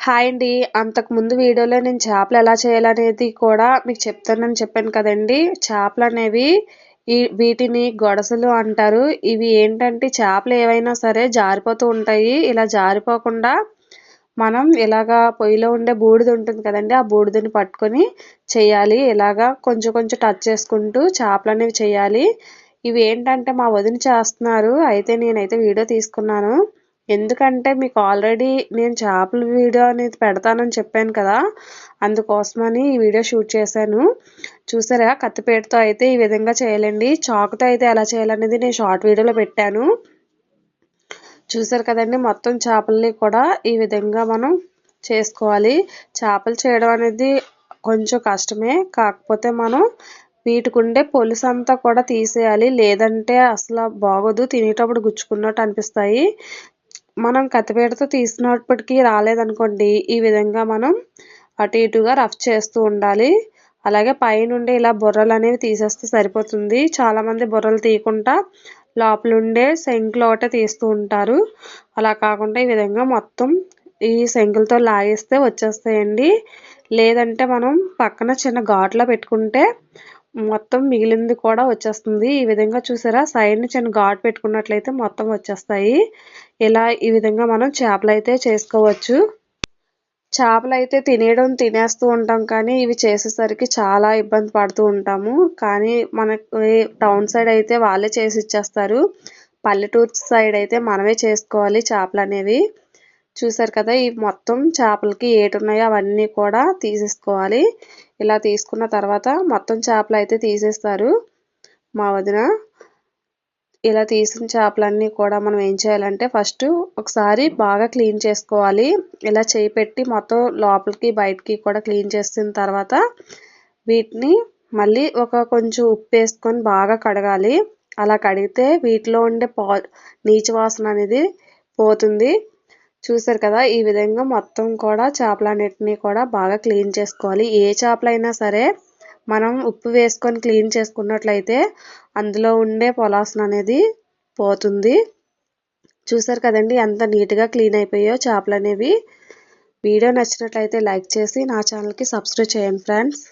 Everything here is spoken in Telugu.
హాయ్ అండి. అంతకు ముందు వీడియోలో నేను చేపలు ఎలా చేయాలనేది కూడా మీకు చెప్తానని చెప్పాను కదండి. చేపలు అనేవి ఈ వీటిని గొడసలు అంటారు. ఇవి ఏంటంటే చేపలు ఏవైనా సరే జారిపోతూ ఉంటాయి. ఇలా జారిపోకుండా మనం ఇలాగా పొయ్యిలో ఉండే బూడిద ఉంటుంది కదండి ఆ బూడిదని పట్టుకొని చేయాలి. ఇలాగా కొంచెం కొంచెం టచ్ చేసుకుంటూ చేపలు అనేవి చేయాలి. ఇవి ఏంటంటే మా వదిన చేస్తున్నారు. అయితే నేనైతే వీడియో తీసుకున్నాను. ఎందుకంటే మీకు ఆల్రెడీ నేను చేపల వీడియో అనేది పెడతానని చెప్పాను కదా అందుకోసమని ఈ వీడియో షూట్ చేశాను. చూసారా కత్తిపేటతో అయితే ఈ విధంగా చేయాలండి. చాకుతో అయితే ఎలా చేయాలనేది నేను షార్ట్ వీడియోలో పెట్టాను. చూసారు కదండి మొత్తం చేపల్ని కూడా ఈ విధంగా మనం చేసుకోవాలి. చేపలు చేయడం అనేది కొంచెం కష్టమే కాకపోతే మనం వీటికుండే పొలుసు అంతా కూడా తీసేయాలి. లేదంటే అసలు బాగోదు తినేటప్పుడు గుచ్చుకున్నట్టు అనిపిస్తాయి. మనం కత్తిపీటతో తీసినప్పటికీ రాలేదనుకోండి ఈ విధంగా మనం అటు ఇటుగా రఫ్ చేస్తూ ఉండాలి. అలాగే పైనుండి ఇలా బుర్రలు అనేవి తీసేస్తే సరిపోతుంది. చాలామంది బుర్రలు తీయకుండా లోపల ఉండే శంకులు ఒకటే తీస్తూ ఉంటారు. అలా కాకుండా ఈ విధంగా మొత్తం ఈ శంకులతో లాగేస్తే వచ్చేస్తాయండి. లేదంటే మనం పక్కన చిన్న ఘాట్లో పెట్టుకుంటే మొత్తం మిగిలింది కూడా వచ్చేస్తుంది. ఈ విధంగా చూసారా? సైడ్ని చిన్న ఘాట్ పెట్టుకున్నట్లయితే మొత్తం వచ్చేస్తాయి. ఇలా ఈ విధంగా మనం చేపలు అయితే చేసుకోవచ్చు. చేపలు అయితే తినేయడం తినేస్తూ ఉంటాం కానీ ఇవి చేసేసరికి చాలా ఇబ్బంది పడుతూ ఉంటాము. కానీ మనకి టౌన్ సైడ్ అయితే వాళ్ళే చేసి ఇచ్చేస్తారు. పల్లెటూరు సైడ్ అయితే మనమే చేసుకోవాలి చేపలు అనేవి. చూసారు కదా ఈ మొత్తం చేపలకి ఏటున్నాయో అవన్నీ కూడా తీసేసుకోవాలి. ఇలా తీసుకున్న తర్వాత మొత్తం చేపలు అయితే తీసేస్తారు. మా వదిన ఇలా తీసిన చేపలన్నీ కూడా మనం ఏం చేయాలంటే ఫస్ట్ ఒకసారి బాగా క్లీన్ చేసుకోవాలి. ఇలా చేయి పెట్టి మొత్తం లోపలికి బయటికి కూడా క్లీన్ చేసిన తర్వాత వీటిని మళ్ళీ ఒక కొంచెం ఉప్పు వేసుకొని బాగా కడగాలి. అలా కడిగితే వీటిలో ఉండే పా నీచు వాసన అనేది పోతుంది. చూసారు కదా ఈ విధంగా మొత్తం కూడా చేపలన్నిటిని కూడా బాగా క్లీన్ చేసుకోవాలి. ఏ చేపలైనా సరే మనం ఉప్పు వేసుకొని క్లీన్ చేసుకున్నట్లయితే అందులో ఉండే పొలాసన అనేది పోతుంది. చూసారు కదండి ఎంత నీట్గా క్లీన్ అయిపోయాయో చేపలు అనేవి వీడియో నచ్చినట్లయితే లైక్ చేసి నా ఛానల్కి సబ్స్క్రైబ్ చేయండి ఫ్రెండ్స్.